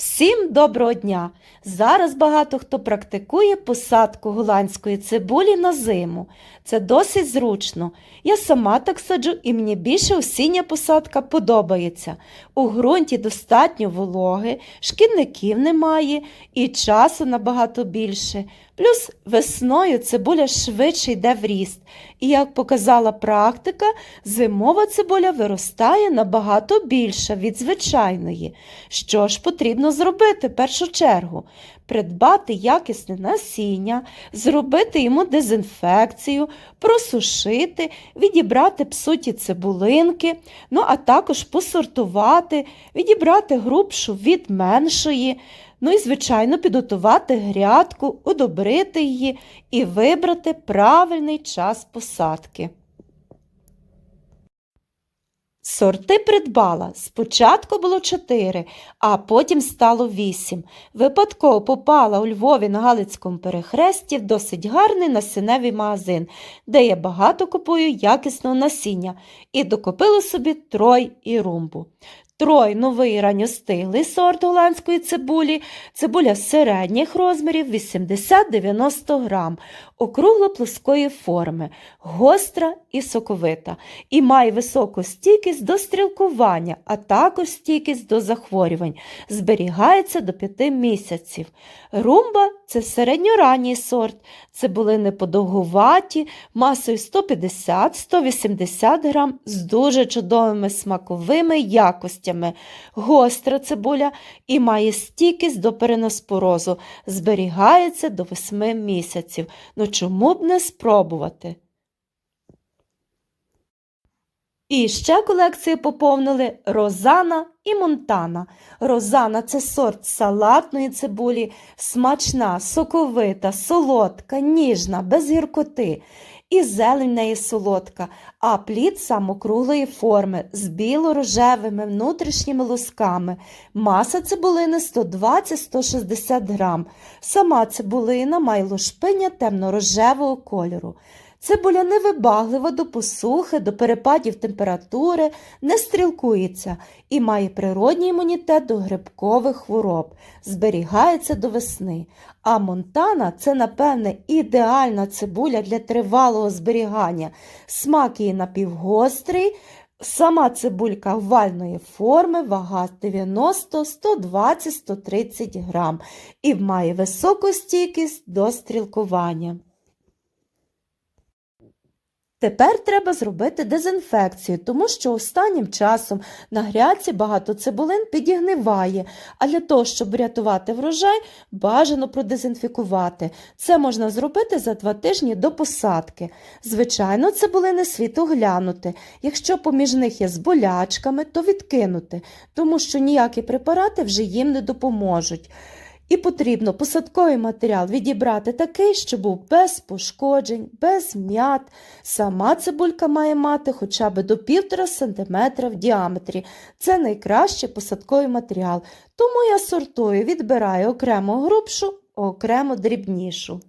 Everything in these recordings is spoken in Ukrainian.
Всім доброго дня! Зараз багато хто практикує посадку голландської цибулі на зиму. Це досить зручно. Я сама так саджу і мені більше осіння посадка подобається. У ґрунті достатньо вологи, шкідників немає і часу набагато більше. Плюс весною цибуля швидше йде в ріст. І як показала практика, зимова цибуля виростає набагато більше від звичайної. Що ж потрібно зробити першу чергу? Придбати якісне насіння, зробити йому дезінфекцію, просушити, відібрати псуті цибулинки, ну а також посортувати, відібрати грубшу від меншої. Ну і, звичайно, підготувати грядку, удобрити її і вибрати правильний час посадки. Сорти придбала. Спочатку було чотири, а потім стало вісім. Випадково попала у Львові на Галицькому перехресті в досить гарний насінневий магазин, де я багато купую якісного насіння, і докупила собі трой і румбу. Трой новий ранньостиглий сорт голландської цибулі, цибуля середніх розмірів 80-90 грам, округло-плоскої форми, гостра і соковита, і має високу стійкість до стрілкування, а також стійкість до захворювань. Зберігається до 5 місяців. Румба це середньоранній сорт, цибулини подовгуваті, масою 150-180 грам з дуже чудовими смаковими якостями. Гостра цибуля і має стійкість до переноспорозу, зберігається до 8 місяців. Ну чому б не спробувати? І ще колекцію поповнили Розана і Монтана. Розана це сорт салатної цибулі, смачна, соковита, солодка, ніжна, без гіркоти. І зелень неї солодка, а плід самокруглої форми з біло-рожевими внутрішніми лусками. Маса цибулини 120-160 грам. Сама цибулина має лушпиня темно-рожевого кольору. Цибуля невибаглива до посухи, до перепадів температури, не стрілкується і має природній імунітет до грибкових хвороб, зберігається до весни. А монтана це, напевне, ідеальна цибуля для тривалого зберігання. Смак її напівгострий, сама цибулька овальної форми, вага 90, 120, 130 грам і має високу стійкість до стрілкування. Тепер треба зробити дезінфекцію, тому що останнім часом на грядці багато цибулин підігниває, а для того, щоб врятувати врожай, бажано продезінфікувати. Це можна зробити за два тижні до посадки. Звичайно, цибулини слід оглянути. Якщо поміж них є з болячками, то відкинути, тому що ніякі препарати вже їм не допоможуть. І потрібно посадковий матеріал відібрати такий, щоб був без пошкоджень, без м'ят. Сама цибулька має мати хоча б до 1,5 см в діаметрі. Це найкращий посадковий матеріал. Тому я сортую, відбираю окремо грубшу, окремо дрібнішу.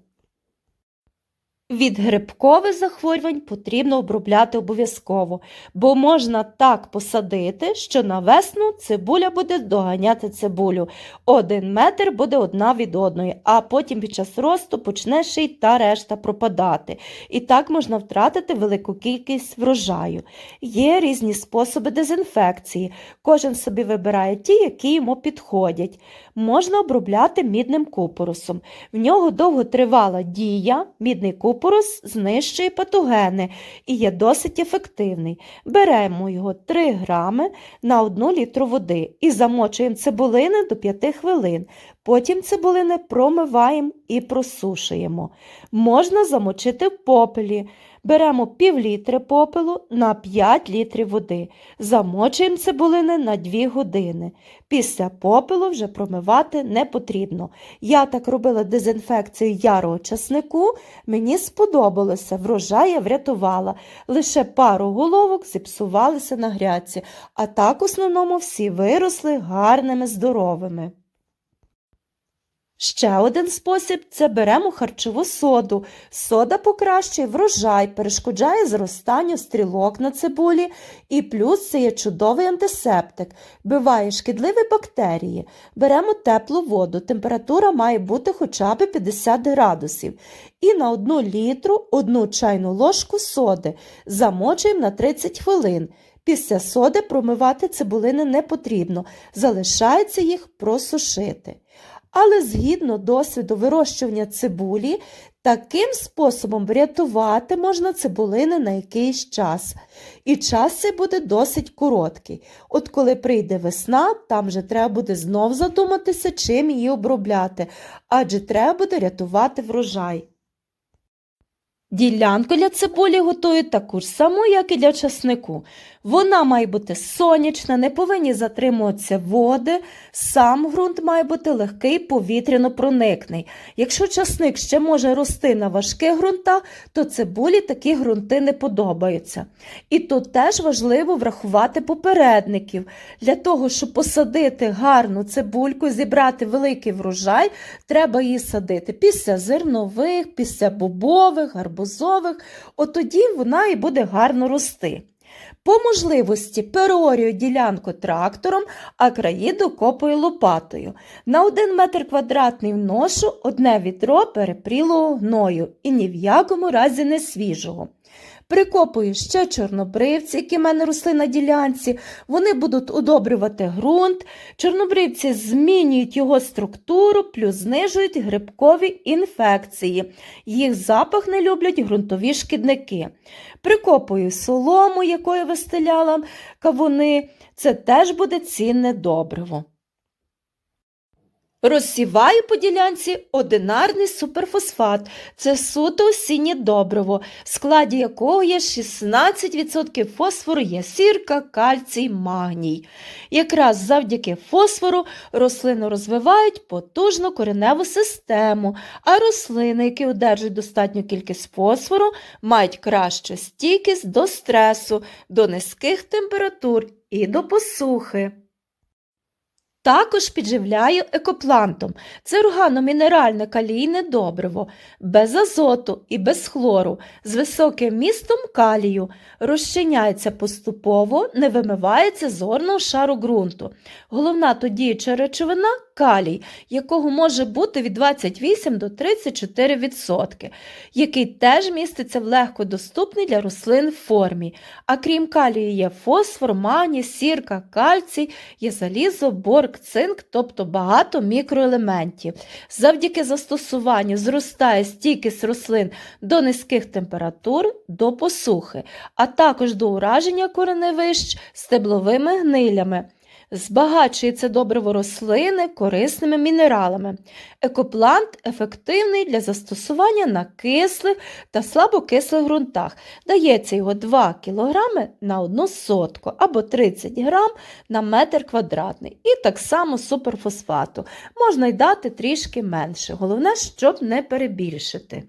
Від грибкових захворювань потрібно обробляти обов'язково, бо можна так посадити, що на весну цибуля буде доганяти цибулю. Один метр буде одна від одної, а потім під час росту почне ще й та решта пропадати. І так можна втратити велику кількість врожаю. Є різні способи дезінфекції. Кожен собі вибирає ті, які йому підходять. Можна обробляти мідним купоросом. В нього довготривала дія, мідний купорос знищує патогени і є досить ефективний. Беремо його 3 грами на 1 літру води і замочуємо цибулини до 5 хвилин. Потім цибулини промиваємо і просушуємо. Можна замочити в попелі. Беремо пів літри попелу на 5 літрів води. Замочуємо цибулини на 2 години. Після попелу вже промивати не потрібно. Я так робила дезінфекцію ярого часнику, мені сподобалося, врожай я врятувала. Лише пару головок зіпсувалися на грядці, а так в основному всі виросли гарними, здоровими. Ще один спосіб це беремо харчову соду. Сода покращує врожай, перешкоджає зростанню стрілок на цибулі, і плюс це є чудовий антисептик, биває шкідливі бактерії. Беремо теплу воду, температура має бути хоча б 50 градусів. І на 1 літру 1 чайну ложку соди замочуємо на 30 хвилин. Після соди промивати цибулини не потрібно, залишається їх просушити. Але згідно досвіду вирощування цибулі, таким способом врятувати можна цибулини на якийсь час. І час цей буде досить короткий. От коли прийде весна, там же треба буде знов задуматися, чим її обробляти, адже треба буде рятувати врожай. Ділянку для цибулі готують таку ж саму, як і для часнику. Вона має бути сонячна, не повинні затримуватися води, сам ґрунт має бути легкий, повітряно проникний. Якщо часник ще може рости на важких ґрунтах, то цибулі такі ґрунти не подобаються. І тут теж важливо врахувати попередників. Для того, щоб посадити гарну цибульку, зібрати великий врожай, треба її садити після зернових, після бобових, гарбузових, от тоді вона і буде гарно рости. По можливості переорюю ділянку трактором, а краї докопую лопатою. На 1 метр квадратний вношу одне відро перепрілого гною і ні в якому разі не свіжого. Прикопую ще чорнобривці, які в мене росли на ділянці. Вони будуть удобрювати ґрунт. Чорнобривці змінюють його структуру, плюс знижують грибкові інфекції. Їх запах не люблять ґрунтові шкідники. Прикопую солому, якою вистеляла кавуни. Це теж буде цінне добриво. Розсіваю по ділянці одинарний суперфосфат. Це суто осіннє добриво, в складі якого є 16% фосфору, є сірка, кальцій, магній. Якраз завдяки фосфору рослини розвивають потужну кореневу систему, а рослини, які одержують достатню кількість фосфору, мають кращу стійкість до стресу, до низьких температур і до посухи. Також підживляю екоплантом. Це органомінеральне калійне добриво, без азоту і без хлору, з високим містом калію, розчиняється поступово, не вимивається з горного шару ґрунту. Головна тут діюча речовина калій, якого може бути від 28 до 34%, який теж міститься в легкодоступній для рослин формі. А крім калію є фосфор, магній, сірка, кальцій, є залізо, цинк, тобто багато мікроелементів. Завдяки застосуванню зростає стійкість рослин до низьких температур, до посухи, а також до ураження кореневищ стебловими гнилями. Збагачується добриво рослини корисними мінералами. Екоплант ефективний для застосування на кислих та слабокислих ґрунтах. Дається його 2 кг на 1 сотку або 30 г на метр квадратний. І так само суперфосфату. Можна й дати трішки менше. Головне, щоб не перебільшити.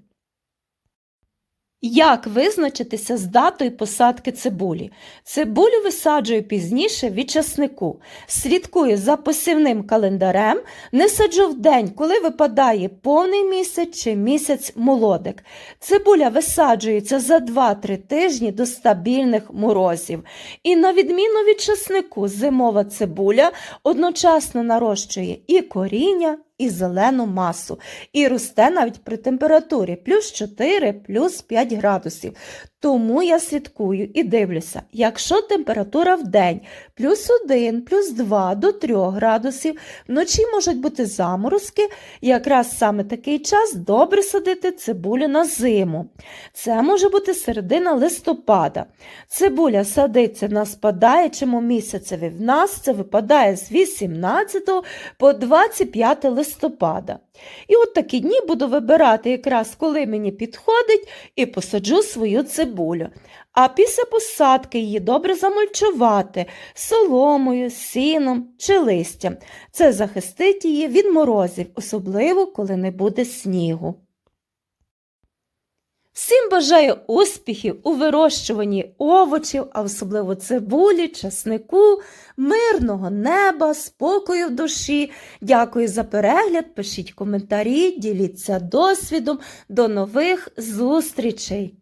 Як визначитися з датою посадки цибулі? Цибулю висаджую пізніше від часнику. Слідкую за посівним календарем, не саджу в день, коли випадає повний місяць чи місяць молодик. Цибуля висаджується за 2-3 тижні до стабільних морозів. І на відміну від часнику, зимова цибуля одночасно нарощує і коріння, і зелену масу, і росте навіть при температурі плюс 4, плюс 5 градусів. Тому я слідкую і дивлюся, якщо температура в день плюс 1, плюс 2 до 3 градусів, вночі можуть бути заморозки, якраз саме такий час добре садити цибулю на зиму. Це може бути середина листопада. Цибуля садиться на спадаючому місяцеві. В нас це випадає з 18 по 25 листопада. І от такі дні буду вибирати якраз, коли мені підходить, і посаджу свою цибулю. А після посадки її добре замульчувати соломою, сіном чи листям. Це захистить її від морозів, особливо коли не буде снігу. Всім бажаю успіхів у вирощуванні овочів, а особливо цибулі, часнику, мирного неба, спокою в душі. Дякую за перегляд. Пишіть коментарі, діліться досвідом. До нових зустрічей!